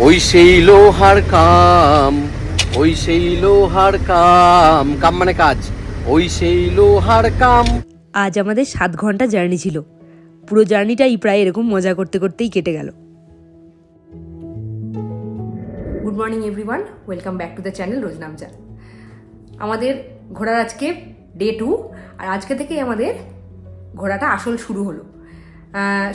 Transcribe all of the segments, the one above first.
ওই সেই লোহার কাম ওই সেই লোহার কাম কাম মানে কাজ। ওই সেই লোহার কাম। আজ আমাদের সাত ঘণ্টা জার্নি ছিল। পুরো জার্নিটাই প্রায় এরকম মজা করতে করতেই কেটে গেল। Good morning everyone welcome back to the channel Roznamcha আমাদের ঘোরার আজকে ডে টু আর আজকে থেকেই আমাদের ঘোরাটা আসল শুরু হলো।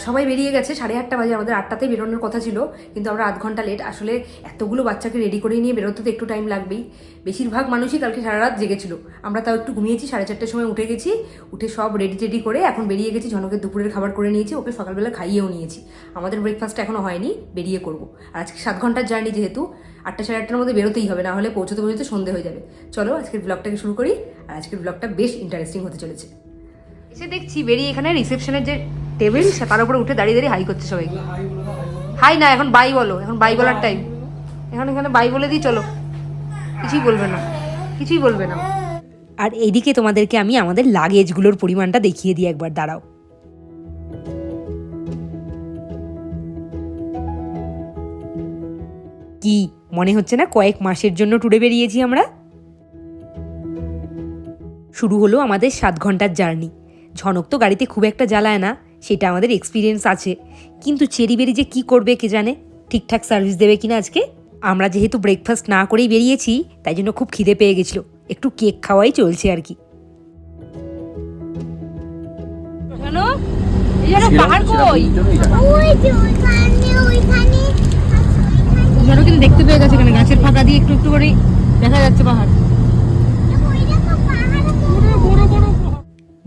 সবাই বেরিয়ে গেছে, সাড়ে আটটা বাজে, আমাদের আটটাতেই বেরোনোর কথা ছিল, কিন্তু আমরা আধ ঘণ্টা লেট আসলে এতগুলো বাচ্চাকে রেডি করে নিয়ে বেরোতে তো একটু টাইম লাগবেই। বেশিরভাগ মানুষই কালকে সারা রাত জেগেছিল আমরা তাও একটু ঘুমিয়েছি, সাড়ে চারটের সময় উঠে গেছি, উঠে সব রেডি টেডি করে এখন বেরিয়ে গেছি, ঝনকের দুপুরের খাবার করে নিয়েছি, ওকে সকালবেলা খাইয়েও নিয়েছি। আমাদের ব্রেকফাস্ট এখনও হয়নি, বেরিয়ে করব। আর আজকে সাত ঘণ্টার জার্নি যেহেতু, আটটা সাড়ে আটটার মধ্যে বেরোতেই হবে, না হলে পৌঁছতে পৌঁছতে সন্ধে হয়ে যাবে। চলো আজকের ব্লগটাকে শুরু করি, আর আজকের ব্লগটা বেশ ইন্টারেস্টিং হতে চলেছে। এসে দেখছি বেরিয়ে এখানে রিসেপশনের যে টেবিল তার উপরে উঠে দাঁড়িয়ে দাঁড়িয়ে হাই করছে সবাই। হাই না এখন বাই বলো এখন বাই বলার টাইম এখন এখানে বাই বলে দিই চলো। কিছুই বলবে না কিছুই বলবে না। আর এদিকে তোমাদেরকে আমি আমাদের লাগেজগুলোর পরিমাণটা দেখিয়ে দিই একবার দাঁড়াও। কি মনে হচ্ছে না কয়েক মাসের জন্য ট্যুরে বেরিয়েছি আমরা? শুরু হলো আমাদের সাত ঘণ্টার জার্নি ঝনক তো গাড়িতে খুব একটা জ্বালায় না। সেটা আমাদের এক্সপিরিয়েন্স আছে। কিন্তু চেরি বেরি যে কী করবে কে জানে? ঠিকঠাক সার্ভিস দেবে কিনা আজকে? আমরা যেহেতু ব্রেকফাস্ট না করেই বেরিয়েছি তাই জন্য খুব খিদে পেয়ে গেছিল। একটু কেক খাওয়াই চলছে আর কি। পাহাড় কই? ওই যে ওইখানে ওইখানে ধরো কিন্তু দেখতে পেয়ে গেছে এখানে গাছের ফাঁকা দিয়ে একটু একটু করে দেখা যাচ্ছে পাহাড় ওই দেখো পাহাড়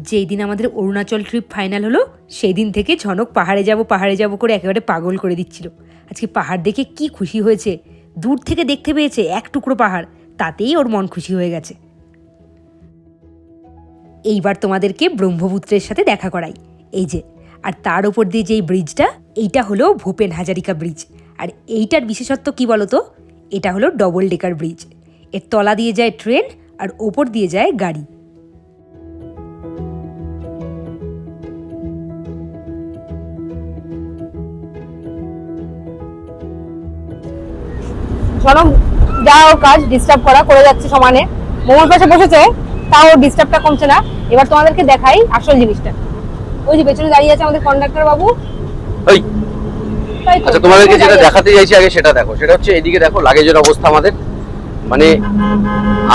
যেই দিন আমাদের অরুণাচল ট্রিপ ফাইনাল হলো সেই দিন থেকে ঝনক পাহাড়ে যাব পাহাড়ে যাব করে একেবারে পাগল করে দিচ্ছিল। আজকে পাহাড় দেখে কি খুশি হয়েছে, দূর থেকে দেখতে পেয়েছে এক টুকরো পাহাড়, তাতেই ওর মন খুশি হয়ে গেছে। এইবার তোমাদেরকে ব্রহ্মপুত্রের সাথে দেখা করাই। এই যে, আর তার ওপর দিয়ে যেই ব্রিজটা এইটা হলো ভূপেন হাজারিকা ব্রিজ আর এইটার বিশেষত্ব কি বলতো? এটা হলো ডবল ডেকার ব্রিজের তলা দিয়ে যায় ট্রেন আর ওপর দিয়ে যায় গাড়ি। চলো যা ওর কাজ ডিস্টার্ব করা করে যাচ্ছে সমানে। মোমোর পাশে বসেছে তাও ডিস্টার্বটা কমছে না। এবার তোমাদেরকে দেখাই আসল জিনিসটা। ওই যে পেছনে দাঁড়িয়ে আছে আমাদের কন্ডাক্টর বাবু। ওই আচ্ছা তোমাদেরকে যেটা দেখাতে চাইছি আগে সেটা দেখো। সেটা হচ্ছে এদিকে দেখো লাগেজের অবস্থা আমাদের। মানে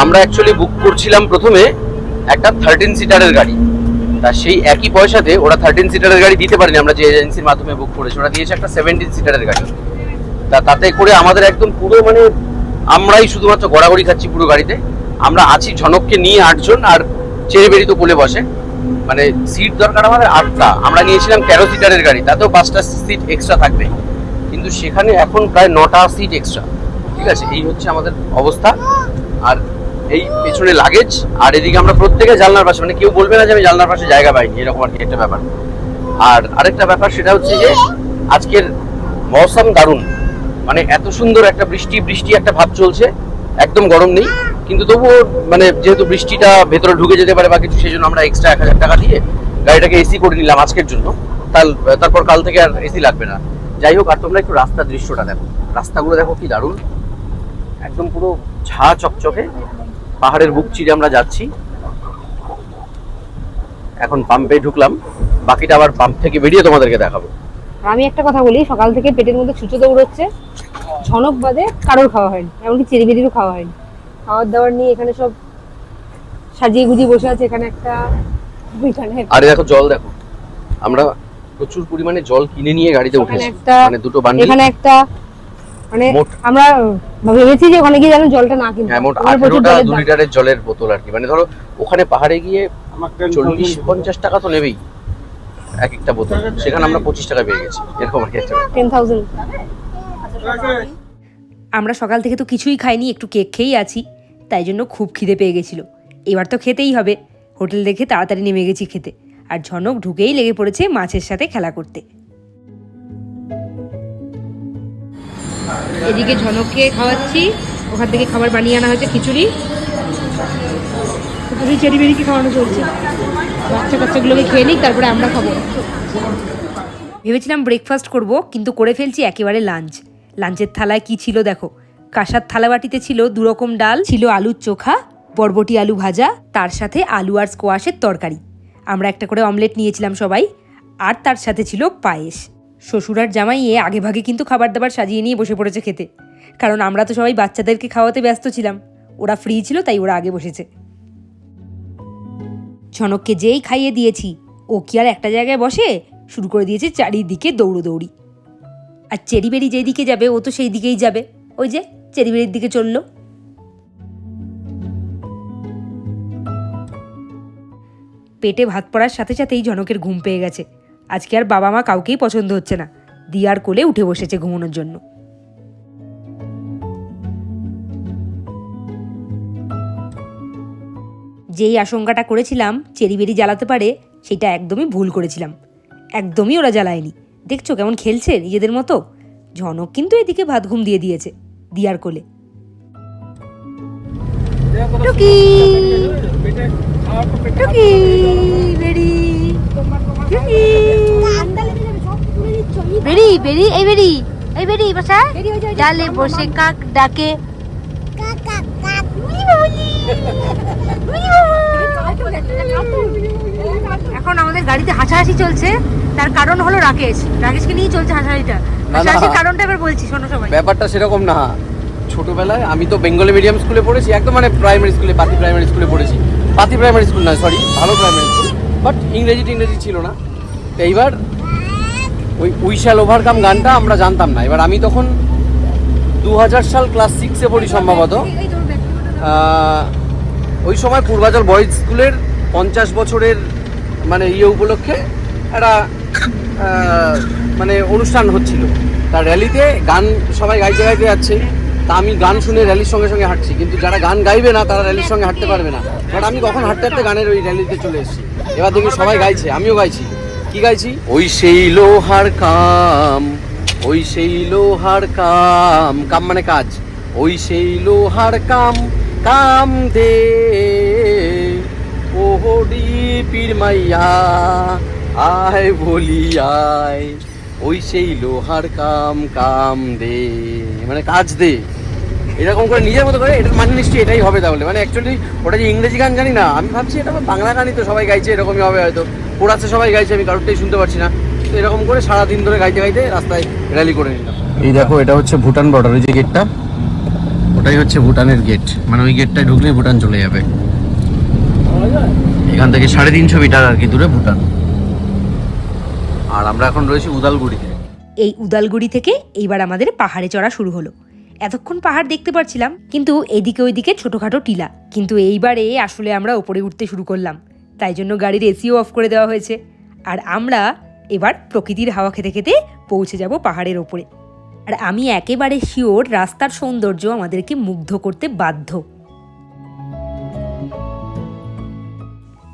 আমরা অ্যাকচুয়ালি বুক করছিলাম প্রথমে একটা থার্টিন সিটারের গাড়ি। তা সেই একই পয়সাতে ওরা থার্টিন সিটারের গাড়ি দিতে পারেনি। আমরা যে এজেন্সির মাধ্যমে বুক করেছি ওরা দিয়েছে একটা সেভেন্টিন সিটারের গাড়ি। তা তাতে করে আমাদের একদম পুরো মানে আমরাই শুধুমাত্র গড়াগড়ি খাচ্ছি পুরো গাড়িতে। আমরা আছি, ঝনককে নিয়ে আটজন আর চেরে বেরি তো কোলে বসে। মানে সিট দরকার আমাদের আটটা। আমরা নিয়েছিলাম তেরো সিটারের গাড়ি, তাতেও পাঁচটা সিট এক্সট্রা থাকবে। কিন্তু সেখানে এখন প্রায় নটা সিট এক্সট্রা ঠিক আছে? এই হচ্ছে আমাদের অবস্থা। আর এই পেছনে লাগেজ আর এদিকে আমরা প্রত্যেকে জানলার পাশে। মানে কেউ বলবে না যে আমি জানলার পাশে জায়গা পাইনি, এরকম আর কি একটা ব্যাপার। আর আরেকটা ব্যাপার, সেটা হচ্ছে যে আজকের মৌসুম দারুণ। মানে এত সুন্দর একটা বৃষ্টি বৃষ্টি একটা ভাব চলছে, একদম গরম নেই, কিন্তু তবুও মানে যেহেতু বৃষ্টিটা ভেতরে ঢুকে যেতে পারে বা কিছু সেই জন্য আমরা এক্সট্রা এক হাজার টাকা দিয়ে গাড়িটাকে এসি করে নিলাম আজকের জন্য। তার, তারপর কাল থেকে আর এসি লাগবে না। যাই হোক, আর তোমরা একটু রাস্তার দৃশ্যটা দেখো। রাস্তাগুলো দেখো কি দারুণ। একদম পুরো ঝা চকচকে। পাহাড়ের বুক চিরে আমরা যাচ্ছি। এখন পাম্পে ঢুকলাম। বাকিটা আবার পাম্প থেকে বেরিয়ে তোমাদেরকে দেখাবো। আর আমি একটা কথা বলি সকাল থেকে পেটের মধ্যে ছুঁচো দৌড়চ্ছে ঝনক বাদে কারোর খাওয়া হয়নি এমনকি চেরিবেরিরও খাওয়া হয়নি। খাওয়ার দাওয়ার নিয়ে এখানে সব সাজিয়ে গুজিয়ে বসে আছে এখানে একটা ওইখানে আরে দেখো জল দেখো। আমরা প্রচুর পরিমাণে জল কিনে নিয়ে গাড়িতে ওখানে উঠেছি একটা মানে দুটো বান্ডিল। এখানে একটা মানে আমরা ভেবেছি যে ওখানে গিয়ে যেন জলটা না কিনতে হ্যাঁ মোট আঠেরোটা দু লিটারের জলের বোতল আর কি। মানে ধরো ওখানে পাহাড়ে গিয়ে চল্লিশ পঞ্চাশ টাকা তো নেবেই। এক একটা বোতল। সেখানে আমরা পঁচিশ টাকা পেয়ে গেছি। এরকম আর কি একটা টেন থাউজেন্ড। আমরা সকাল থেকে তো কিছুই খাইনি একটু কেক খেয়েই আছি। তাই জন্য খুব খিদে পেয়ে গেছিল। এবার তো খেতেই হবে। হোটেল দেখে তাড়াতাড়ি নেমে গেছি খেতে। আর ঝনক ঢুকেই লেগে পড়েছে মাছের সাথে খেলা করতে। এদিকে ঝনককে খাওয়াচ্ছি। ওখান থেকে খাবার বানিয়ে আনা হয়েছে খিচুড়ি। খিচুড়ি চেরি বেরিকে খাওয়ানো চলছে? বাচ্চা কাচ্চাগুলোকে খেয়ে নিই তারপরে আমরা খাব। ভেবেছিলাম ব্রেকফাস্ট করব, কিন্তু করে ফেলছি একেবারে লাঞ্চ লাঞ্চের থালায় কি ছিল দেখো? কাঁসার থালাবাটিতে ছিল দুরকম ডাল, ছিল আলুর চোখা, বরবটি আলু ভাজা, তার সাথে আলু আর স্কোয়াশের তরকারি। আমরা একটা করে অমলেট নিয়েছিলাম সবাই, আর তার সাথে ছিল পায়েস। শ্বশুর আর জামাইয়ে আগে ভাগে কিন্তু খাবার দাবার সাজিয়ে নিয়ে বসে পড়েছে খেতে। কারণ আমরা তো সবাই বাচ্চাদেরকে খাওয়াতে ব্যস্ত ছিলাম। ওরা ফ্রি ছিল, তাই ওরা আগে বসেছে। ঝনককে যেই খাইয়ে দিয়েছি, ও কি আর একটা জায়গায় বসে? শুরু করে দিয়েছে চারিদিকে দৌড়োদৌড়ি। আর চেরিবেরি যেই দিকে যাবে, ও তো সেই দিকেই যাবে। ওই যে, চেরিবেরির দিকে চলল। পেটে ভাত পড়ার সাথে সাথেই জনকের ঘুম পেয়ে গেছে। আজকে আর বাবা মা কাউকেই পছন্দ হচ্ছে না। দিয়ার কোলে উঠে বসেছে ঘুমানোর জন্য। যেই আশঙ্কাটা করেছিলাম চেরিবেরি জ্বালাতে পারে সেটা একদমই ভুল করেছিলাম। একদমই ওরা জ্বালায়নি। দেখছ কেমন খেলছে নিজেদের মতো? ঝনক কিন্তু এদিকে ভাত ঘুম দিয়ে দিয়েছে দিয়ার কোলে। টুকি! টুকি! বেরি! টুকি! বেরি বেরি এই বেরি এই বেরি বাসা ডালে বসে কাক ডাকে। কাকা কাক এখন আমাদের গাড়িতে হাসাহাসি চলছে। তার কারণ হলো রাকেশ। রাকেশকে নিয়ে চলছে হাসাহাসিটা। না। হাসাহাসির কারণটা এবার বলছি শোনো সবাই। ব্যাপারটা সেরকম না। ছোটবেলায় আমি তো বেঙ্গলি মিডিয়াম স্কুলে পড়েছি একদম মানে প্রাইমারি স্কুলে পাতি প্রাইমারি স্কুলে পড়েছি। পাতি প্রাইমারি স্কুল নয় সরি ভালো প্রাইমারি স্কুল। বাট ইংরেজি টিংরেজি ছিল না। তো এইবার ওই উইশাল ওভারকাম গানটা আমরা জানতাম না। এবার আমি তখন দু হাজার সাল ক্লাস সিক্সে পড়ি সম্ভবত। ওই সময় পূর্বাচল বয়েজ স্কুলের পঞ্চাশ বছরের মানে ইয়ে উপলক্ষে একটা মানে অনুষ্ঠান হচ্ছিল। তার র্যালিতে গান সবাই গাইতে গাইতে যাচ্ছে। তা আমি গান শুনে র্যালির সঙ্গে সঙ্গে হাঁটছি। কিন্তু যারা গান গাইবে না, তারা র্যালির সঙ্গে হাঁটতে পারবে না। বাট আমি কখন হাঁটতে হাঁটতে গানের ওই র্যালিতে চলে এসেছি। এবার দেখি সবাই গাইছে, আমিও গাইছি। কি গাইছি? ওই সেই লোহার কাম, ওই সেই লোহার কাম। কাম মানে কাজ। ওই সেই লোহার কাম কাম দে ওহরি পীর মাইয়া, আয় বলি আয় ওই সেই লোহার কাম কাম দে মানে কাজ দে এরকম করে নিজের মতো করে এটার মানে নিশ্চয়ই এটাই হবে তাহলে। মানে অ্যাকচুয়ালি ওটা যে ইংরেজি গান জানি না, আমি ভাবছি এটা বাংলা গানই তো সবাই গাইছে, এরকমই হবে হয়তো। কোরাসে সবাই গাইছে, আমি কারোরটাই শুনতে পারছি না। তো এরকম করে সারাদিন ধরে গাইতে গাইতে রাস্তায় র্যালি করে নিলাম। এই দেখো, এটা হচ্ছে ভুটান বর্ডার ওই যে গেটটা ওটাই হচ্ছে ভুটানের গেট মানে ওই গেটটায় ঢুকলেই ভুটান চলে যাবে। এখান থেকে সাড়ে তিনশো মিটার আর কি দূরে ভুটান। আর আমরা এখন রয়েছি উদালগুড়িতে। এই উদালগুড়ি থেকে এইবার আমাদের পাহাড়ে চড়া শুরু হলো। এতক্ষণ পাহাড় দেখতে পাচ্ছিলাম কিন্তু এদিকে ওইদিকে ছোটোখাটো টিলা। কিন্তু এইবারে আসলে আমরা ওপরে উঠতে শুরু করলাম। তাই জন্য গাড়ির এসিও অফ করে দেওয়া হয়েছে। আর আমরা এবার প্রকৃতির হাওয়া খেতে খেতে পৌঁছে যাব পাহাড়ের ওপরে। আর আমি একেবারে শিওর রাস্তার সৌন্দর্য আমাদেরকে মুগ্ধ করতে বাধ্য।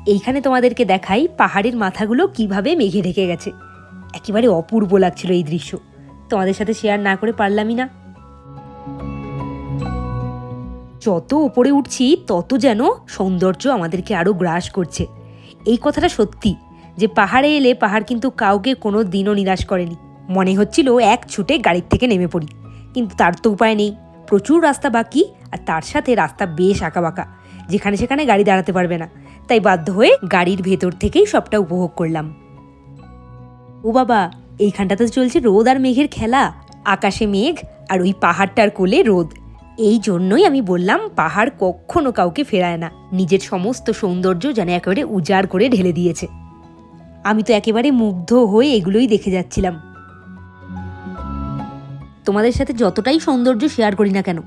এইখানে তোমাদেরকে দেখাই পাহাড়ের মাথাগুলো কীভাবে মেঘে ঢেকে গেছে। একেবারে অপূর্ব লাগছিল এই দৃশ্য। তোমাদের সাথে শেয়ার না করে পারলামই না। যত উপরে উঠছি, তত যেন সৌন্দর্য আমাদেরকে আরও গ্রাস করছে। এই কথাটা সত্যি যে পাহাড়ে এলে পাহাড় কিন্তু কাউকে কোনো দিনও নিরাশ করেনি। মনে হচ্ছিল এক ছুটে গাড়ির থেকে নেমে পড়ি। কিন্তু তার তো উপায় নেই। প্রচুর রাস্তা বাকি আর তার সাথে রাস্তা বেশ আঁকাবাঁকা, যেখানে সেখানে গাড়ি দাঁড়াতে পারবে না। তাই বাধ্য হয়ে গাড়ির ভেতর থেকেই সবটা উপভোগ করলাম। ও বাবা, এইখানটাতে চলছে রোদ আর মেঘের খেলা। আকাশে মেঘ আর ওই পাহাড়টার কোলে রোদ। এই জন্যই আমি বললাম পাহাড় কখনো কাউকে ফেরায় না। নিজের সমস্ত সৌন্দর্য যেন একেবারে উজাড় করে ঢেলে দিয়েছে। আমি তো একেবারে মুগ্ধ হয়ে এগুলোই দেখে যাচ্ছিলাম। তোমাদের সাথে যতটাই সৌন্দর্য শেয়ার করি না কেন,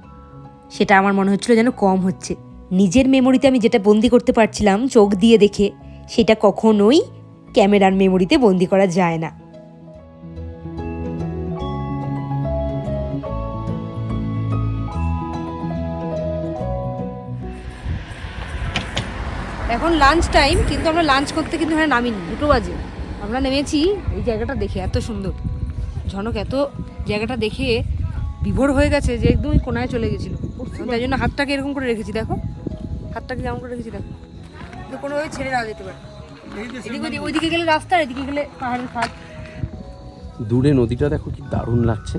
সেটা আমার মনে হচ্ছিল যেন কম হচ্ছে। নিজের মেমোরিতে আমি যেটা বন্দি করতে পারছিলাম, চোখ দিয়ে দেখে, সেটা কখনোই ক্যামেরার মেমোরিতে বন্দি করা যায় না। এখন লাঞ্চ টাইম কিন্তু আমরা লাঞ্চ করতে কিন্তু হ্যাঁ নামিনি, দুটো বাজে। আমরা নেমেছি, এই জায়গাটা দেখে, এত সুন্দর। ঝনক এত জায়গাটা দেখে বিভোর হয়ে গেছে যে একদমই কোনায় চলে গেছিল। তাই জন্য হাতটাকে এরকম করে রেখেছি দেখো। হাতটাকে যেমন করে রেখেছি দেখো। কিন্তু কোনোভাবে ছেড়ে দেওয়া যেতে পারে। এদিকে ওইদিকে গেলে রাস্তা আর এদিকে গেলে পাহাড়ের খাট দূরে নদীটা দেখো কি দারুণ লাগছে।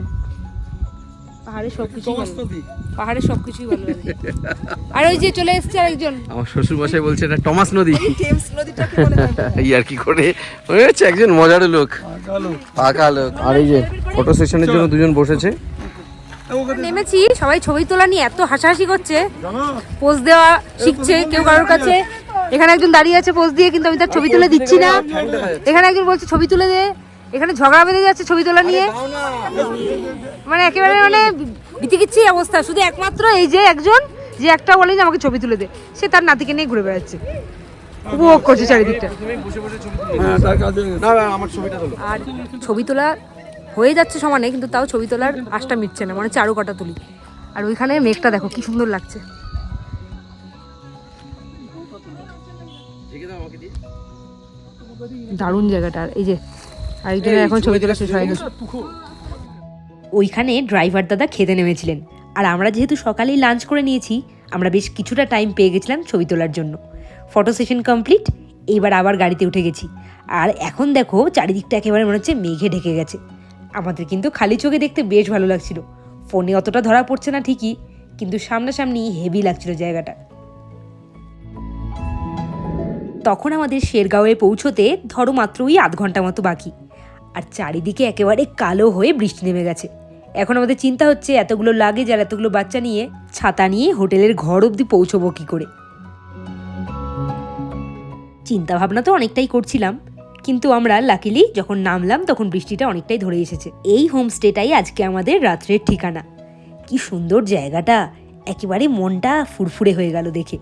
পাহাড়ে সবকিছুই ভালো পাহাড়ে সবকিছুই ভালো লাগে আর ওই যে চলে এসছে আরেকজন। আমার শ্বশুর মশাই বলছে এটা টমাস নদী। এই আর কি করে? হচ্ছে একজন মজার লোক। পাকা লোক। আর এই যে ফটো সেশনের জন্য দুজন বসেছে। নেমেছি সবাই ছবি তোলা নিয়ে এত হাসাহাসি করছে। পোজ দেওয়া শিখছে কেউ কারোর কাছে। এখানে একজন দাঁড়িয়ে আছে পোজ দিয়ে কিন্তু আমি তার ছবি তুলে দিচ্ছি না। এখানে একজন বলছে ছবি তুলে দে। এখানে ঝগড়া বেঁধে যাচ্ছে ছবি তোলা নিয়ে। মানে একেবারে মানে বিতিকিচ্ছি অবস্থা। শুধু একমাত্র এই যে একজন যে একটা বলে যে আমাকে ছবি তুলে দে সে তার নাতিকে নিয়ে ঘুরে বেড়াচ্ছে। উপভোগ করছে চারিদিকটা। তোলো। আর ছবি তোলা হয়ে যাচ্ছে সমানে কিন্তু তাও ছবি তোলার আশটা মিটছে না মানে চারু কাটা তুলি। আর ওইখানে মেঘটা দেখো কি সুন্দর লাগছে। দারুণ জায়গাটা। আর এই যে আরেকজনের এখন ছবি তোলা শেষ হয়নি ওইখানে ড্রাইভার দাদা খেতে নেমেছিলেন। আর আমরা যেহেতু সকালেই লাঞ্চ করে নিয়েছি, আমরা বেশ কিছুটা টাইম পেয়ে গেছিলাম ছবি তোলার জন্য। ফটো সেশন কমপ্লিট এইবার আবার গাড়িতে উঠে গেছি। আর এখন দেখো, চারিদিকটা একেবারে মনে হচ্ছে মেঘে ঢেকে গেছে। আমাদের কিন্তু খালি চোখে দেখতে বেশ ভালো লাগছিল। ফোনে অতটা ধরা পড়ছে না ঠিকই, কিন্তু সামনাসামনি হেভি লাগছিল জায়গাটা। তখন আমাদের শেরগাঁওয়ে পৌঁছতে ধরো মাত্র ওই আধ ঘণ্টা মতো বাকি। আর চারিদিকে একেবারে কালো হয়ে বৃষ্টি নেমে গেছে। এখন আমাদের চিন্তা হচ্ছে এতগুলো লাগেজ আর এতগুলো বাচ্চা নিয়ে ছাতা নিয়ে হোটেলের ঘর অবধি পৌঁছবো কি করে? চিন্তা ভাবনা তো অনেকটাই করছিলাম, কিন্তু আমরা লাকিলি যখন নামলাম তখন বৃষ্টিটা অনেকটাই ধরে এসেছে। এই হোমস্টেটাই আজকে আমাদের রাত্রের ঠিকানা। কি সুন্দর জায়গাটা, একেবারে মনটা ফুরফুরে হয়ে গেল দেখে।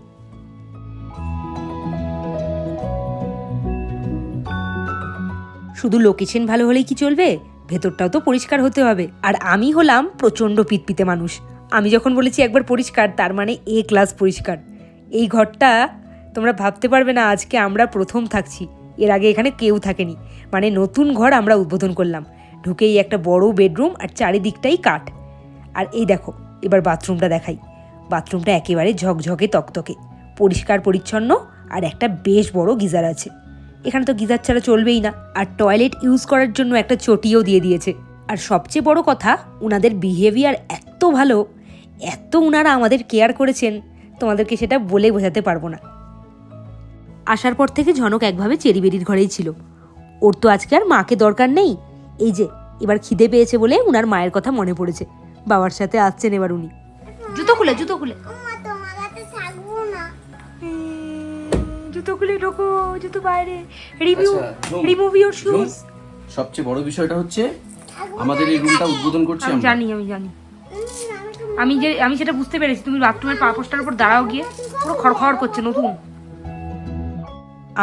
শুধু লোকেশন ভালো হলেই কি চলবে? ভেতরটাও তো পরিষ্কার হতে হবে। আর আমি হলাম প্রচণ্ড পিতপিতে মানুষ। আমি যখন বলেছি একবার পরিষ্কার, তার মানে এ ক্লাস পরিষ্কার। এই ঘরটা তোমরা ভাবতে পারবে না, আজকে আমরা প্রথম থাকছি। এর আগে এখানে কেউ থাকেনি। মানে নতুন ঘর আমরা উদ্বোধন করলাম। ঢুকেই একটা বড় বেডরুম আর চারিদিকটাই কাঠ। আর এই দেখো, এবার বাথরুমটা দেখাই। বাথরুমটা একেবারে ঝকঝকে, তকতকে। পরিষ্কার, পরিচ্ছন্ন আর একটা বেশ বড় গিজার আছে। এখানে তো গিজার ছাড়া চলবেই না। আর টয়লেট ইউজ করার জন্য একটা চটিও দিয়ে দিয়েছে। আর সবচেয়ে বড় কথা ওনাদের বিহেভিয়ার এত ভালো, এত ওনারা আমাদের কেয়ার করেছেন, তোমাদেরকে সেটা বলে বোঝাতে পারব না। আসার পর থেকে ঝনক একভাবে চেরিবেরির ঘরেই ছিল। ওর তো আজকে আর মাকে দরকার নেই। এই যে, এবার খিদে পেয়েছে বলে উনার মায়ের কথা মনে পড়েছে। বাবার সাথে আসছেন এবার উনি। জুতো খুলে জুতো খুলে। জুতো খুলে ঢোকো জুতো বাইরে। রিভিউ রিমুভ ঝুম, শুজ সবচেয়ে বড় বিষয়টা হচ্ছে আমাদের এই রুমটা উদ্বোধন করছি আমি জানি আমি জানি। আমি যে আমি সেটা বুঝতে পেরেছি। তুমি বাথরুমের পা পোস্টার উপর দাঁড়াও গিয়ে পুরো খড়খড় করছে নতুন।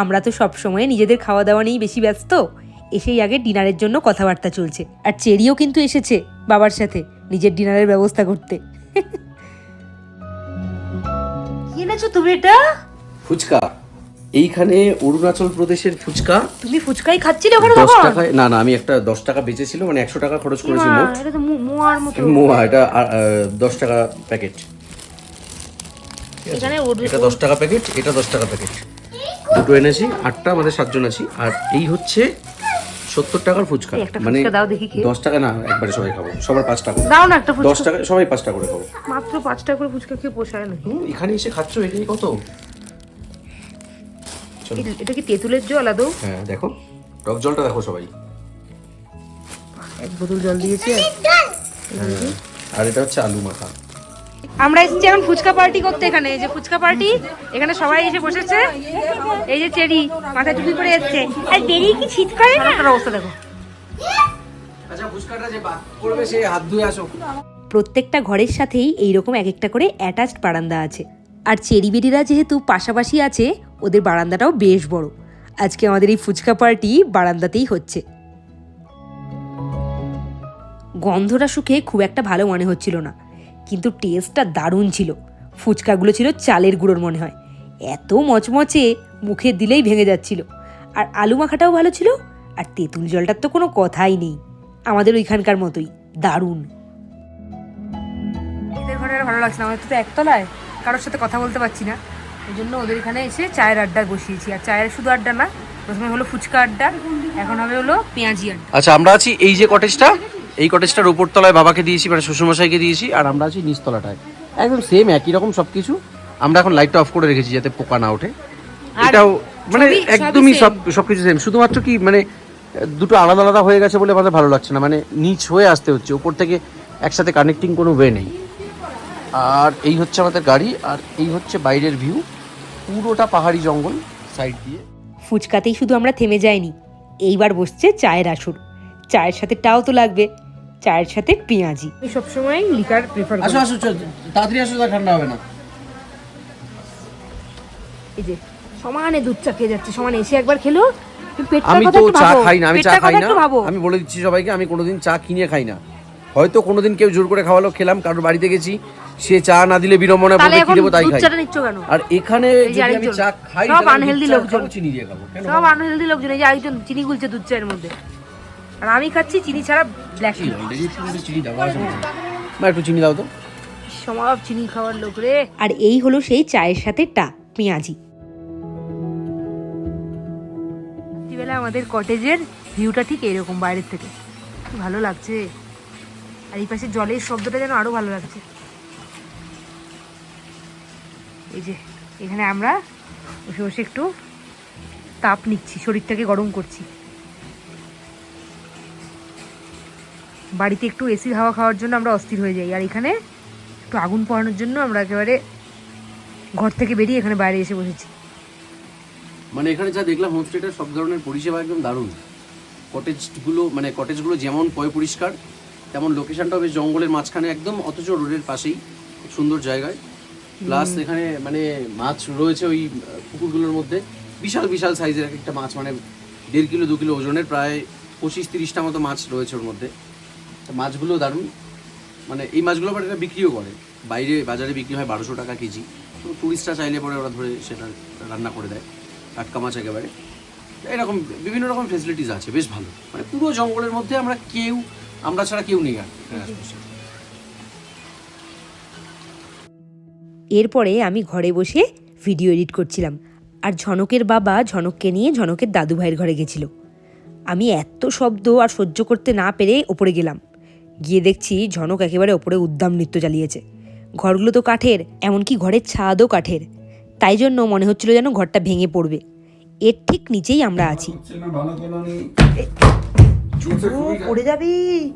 আমরা তো সব সময় নিজেদের খাওয়া দাওয়া নিয়েই বেশি ব্যস্ত। এসেই আগে ডিনারের জন্য কথাবার্তা চলছে। আর চেরিও কিন্তু এসেছে বাবার সাথে নিজের ডিনারের ব্যবস্থা করতে। কি এনেছো তুমি এটা? ফুচকা। এইখানে অরুণাচল প্রদেশের ফুচকা। তুমি ফুচকাই খাচ্ছিলে ওখানে দশ তখন? টাকায় না না আমি একটা দশ টাকা বেঁচেছিল মানে একশো টাকা খরচ করেছি মোট। এটা তো মু- মুয়ার মতো। মোয়া এটা আ, আ, দশ টাকা প্যাকেট। এখানে ওর- এটা দশ টাকা প্যাকেট এটা দশ টাকা প্যাকেট। দুটো এনেছি আটটা আমাদের সাতজন আছি। আর এই হচ্ছে সত্তর টাকার ফুচকা। এই একটা মানে ফুচকা দাও দেখি খেয়ে। দশ টাকা না একবারে সবাই খাব। সবার পাঁচ টাকা দাও না একটা ফুচকা। দশ টাকা সবাই পাঁচটা করে খাব। মাত্র পাঁচ টাকা করে ফুচকা খেয়ে পোষায় না হুম, এখানে এসে খাচ্ছ এটাই কত? এটা- কি তেঁতুলের জল আদৌ? হ্যাঁ দেখো। টক জলটা দেখো সবাই। এক বোতল জল দিয়েছে। আর হ্যাঁ, এটা হচ্ছে আলু মাখা। আমরা এসেছি এখন ফুচকা পার্টি করতে এখানে। এই যে ফুচকা পার্টি এখানে সবাই এসে বসেছে। এই যে চেরি মাথায় টুপি পরে এসছে। আর বেরিয়ে কি শীত করে না? অবস্থা দেখো। আচ্ছা ফুচকাটা যে বাদ করবে সে হাত ধুয়ে আসো প্রত্যেকটা ঘরের সাথেই এইরকম এক একটা করে অ্যাটাচড বারান্দা আছে। আর চেরিবেরিরা যেহেতু পাশাপাশি আছে, ওদের বারান্দাটাও বেশ বড়। আজকে আমাদের এই ফুচকা পার্টি বারান্দাতেই হচ্ছে। গন্ধটা সুখে খুব একটা ভালো মনে হচ্ছিল না, কিন্তু টেস্টটা দারুণ ছিল। ফুচকাগুলো ছিল চালের গুঁড়োর মনে হয়। এত মচমচে মুখে দিলেই ভেঙে যাচ্ছিল। আর আলু মাখাটাও ভালো ছিল, আর তেঁতুল জলটার তো কোনো কথাই নেই। আমাদের ওইখানকার মতোই, দারুণ। আর ভালো লাগছে না? আমাদের তো একতলায়। কারোর সাথে কথা বলতে পারছি না। ওই জন্য ওদের এখানে এসে চায়ের আড্ডা বসিয়েছি। আর চায়ের শুধু আড্ডা না প্রথমে হলো ফুচকা আড্ডা এখন হবে হলো পেঁয়াজি আড্ডা। আচ্ছা আমরা আছি এই যে কটেজটা এই কটেজটার উপর তলায় বাবাকে দিয়েছি মানে শ্বশুরমশাইকে দিয়েছি আর আমরা আছি নিচতলাটায়। একদম সেম একই রকম সব কিছু আমরা এখন লাইটটা অফ করে রেখেছি যাতে পোকা না ওঠে। এটাও মানে একদমই। সব সবকিছু সেম শুধুমাত্র কি মানে দুটো আলাদা আলাদা হয়ে গেছে বলে আমাদের ভালো লাগছে না। মানে নিচ হয়ে আসতে হচ্ছে। উপর থেকে একসাথে কানেক্টিং কোনো ওয়ে নেই। আর এই হচ্ছে আমাদের গাড়ি আর এই হচ্ছে বাইরের ভিউ পুরোটা পাহাড়ি জঙ্গল সাইড দিয়ে। ফুচকাতেই শুধু আমরা থেমে যাইনি। এইবার বসছে চায়ের আসর। চায়ের সাথে টাও তো লাগবে। চায়ের সাথে পেঁয়াজি। আমি সবসময় লিকার প্রেফার আসো আসো চল, তাড়াতাড়ি আসো তা ঠান্ডা হবে না। এই যে সমানে দুধ চা খেয়ে যাচ্ছে সমানে এসে একবার খেলো। আমি তো চা খাই না আমি চা খাই না। ভাবো। আমি বলে দিচ্ছি সবাইকে আমি কোনোদিন চা কিনে খাই না। হয়তো কোনোদিন কেউ জোর করে খাওয়ালো খেলাম কারোর বাড়িতে গেছি সে চা না দিলে বিড়ম্বনা পড়বে কি দেবো তাই খাই। আর এখানে যদি আমি চা খাই সব দুধ লোকজন। চিনি দিয়ে খাব সব আনহেলদি লোকজন। এই যে আরেকজন চিনি গুলছে দুধ চায়ের মধ্যে। আর আমি খাচ্ছি চিনি ছাড়া ব্ল্যাক টি চিনি দাও। মা একটু চিনি দাও তো। সমাব চিনি খাওয়ার লোক রে। আর এই হলো সেই চায়ের সাথে টা পেঁয়াজি। রাত্রিবেলা আমাদের কটেজের ভিউটা ঠিক এরকম বাইরের থেকে। ভালো লাগছে। আর এই পাশে জলের শব্দটা যেন আরও ভালো লাগছে। এই যে, এখানে আমরা বসে বসে একটু তাপ নিচ্ছি, শরীরটাকে গরম করছি। বাড়িতে একটু এসির হাওয়া খাওয়ার জন্য আমরা অস্থির হয়ে যাই। আর এখানে একটু আগুন পোহানোর জন্য আমরা একেবারে ঘর থেকে বেরিয়ে এখানে বাইরে এসে বসেছি। মানে এখানে যা দেখলাম হোমস্টেটার সব ধরনের পরিষেবা একদম দারুণ। কটেজগুলো মানে কটেজগুলো যেমন পয় পরিষ্কার তেমন লোকেশনটাও বেশ জঙ্গলের মাঝখানে একদম অথচ রোডের পাশেই খুব সুন্দর জায়গায়। প্লাস এখানে মানে মাছ রয়েছে ওই পুকুরগুলোর মধ্যে। বিশাল বিশাল সাইজের এক একটা মাছ মানে দেড় কিলো দু কিলো ওজনের প্রায় পঁচিশ তিরিশটা মতো মাছ রয়েছে ওর মধ্যে। মাছগুলো দারুণ। মানে এই মাছগুলো আবার এটা বিক্রিও করে। বাইরে বাজারে বিক্রি হয় বারোশো টাকা কেজি। তো টুরিস্টরা চাইলে পরে ওরা ধরে সেটা রান্না করে দেয় টাটকা মাছ একেবারে। এরকম বিভিন্ন রকম ফেসিলিটিস আছে বেশ ভালো। মানে পুরো জঙ্গলের মধ্যে আমরা কেউ আমরা ছাড়া কেউ নেই আর। এরপরে আমি ঘরে বসে ভিডিও এডিট করছিলাম। আর ঝনকের বাবা ঝনককে নিয়ে ঝনকের দাদু ভাইয়ের ঘরে গেছিল। আমি এত শব্দ আর সহ্য করতে না পেরে ওপরে গেলাম। গিয়ে দেখছি ঝনক একেবারে ওপরে উদ্দাম নৃত্য চালিয়েছে। ঘরগুলো তো কাঠের এমনকি ঘরের ছাদও কাঠের। তাই জন্য মনে হচ্ছিল যেন ঘরটা ভেঙে পড়বে। এর ঠিক নিচেই আমরা আছি। পড়ে যাবি।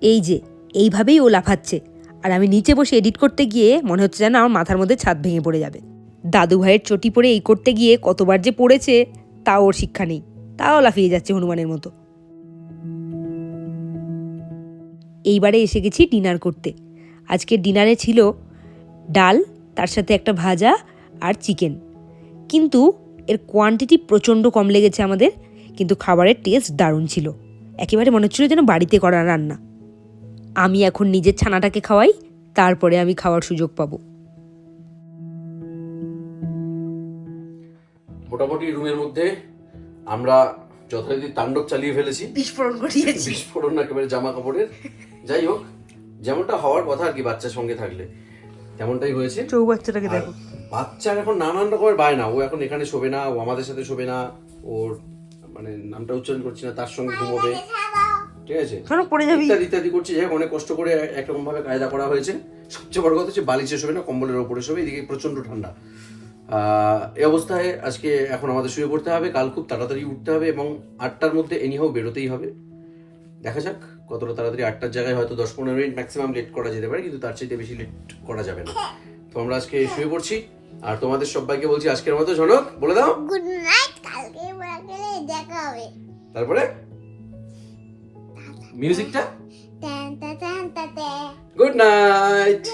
এই যে এইভাবেই ও লাফাচ্ছে। আর আমি নিচে বসে এডিট করতে গিয়ে মনে হচ্ছে যেন আমার মাথার মধ্যে ছাদ ভেঙে পড়ে যাবে। দাদু ভাইয়ের চটি পরে এই করতে গিয়ে কতবার যে পড়েছে তাও ওর শিক্ষা নেই। তাও লাফিয়ে যাচ্ছে হনুমানের মতো। এইবারে এসে গেছি ডিনার করতে। আজকে ডিনারে ছিল ডাল তার সাথে একটা ভাজা আর চিকেন। কিন্তু এর কোয়ান্টিটি প্রচণ্ড কম লেগেছে আমাদের কিন্তু খাবারের টেস্ট দারুণ ছিল। একেবারে মনে হচ্ছিল যেন বাড়িতে করা রান্না। আমি এখন নিজের ছানাটাকে খাওয়াই তারপরে আমি খাওয়ার সুযোগ পাবো। মোটামুটি রুমের মধ্যে আমরা যথারীতি তাণ্ডব চালিয়ে ফেলেছি। বিস্ফোরণ ঘটিয়েছি। বিস্ফোরণ একেবারে জামা কাপড়ের যাই হোক যেমনটা হওয়ার কথা আর কি বাচ্চার সঙ্গে থাকলে। তেমনটাই হয়েছে। চৌ বাচ্চাটাকে আর বাচ্চার এখন নানান রকমের বায়না। ও এখন এখানে শোবে না ও আমাদের সাথে শোবে না ওর মানে নামটা উচ্চারণ করছি না তার সঙ্গে ঘুমোবে। ঠিক আছে? শোনো পড়ে যাবি? ইত্যাদি ইত্যাদি করছি। যাই অনেক কষ্ট করে একরকম ভাবে কায়দা করা হয়েছে। সবচেয়ে বড় কথা হচ্ছে বালিশে শোবে না কম্বলের ওপরে শোবে এদিকে প্রচণ্ড ঠান্ডা। এই অবস্থায় আজকে এখন আমাদের শুয়ে পড়তে হবে কাল খুব তাড়াতাড়ি উঠতে হবে এবং আটটার মধ্যে এনিহাও বেরোতেই হবে। দেখা যাক কতটা তাড়াতাড়ি আটটার জায়গায় হয়তো দশ পনেরো মিনিট ম্যাক্সিমাম লেট করা যেতে পারে কিন্তু তার চাইতে বেশি লেট করা যাবে না। তো আমরা আজকে শুয়ে পড়ছি আর তোমাদের সবাইকে বলছি আজকের মতো ঝনক বলে দাও। গুড নাইট দেখা হবে। তারপরে? মিউজিকটা গুড নাইট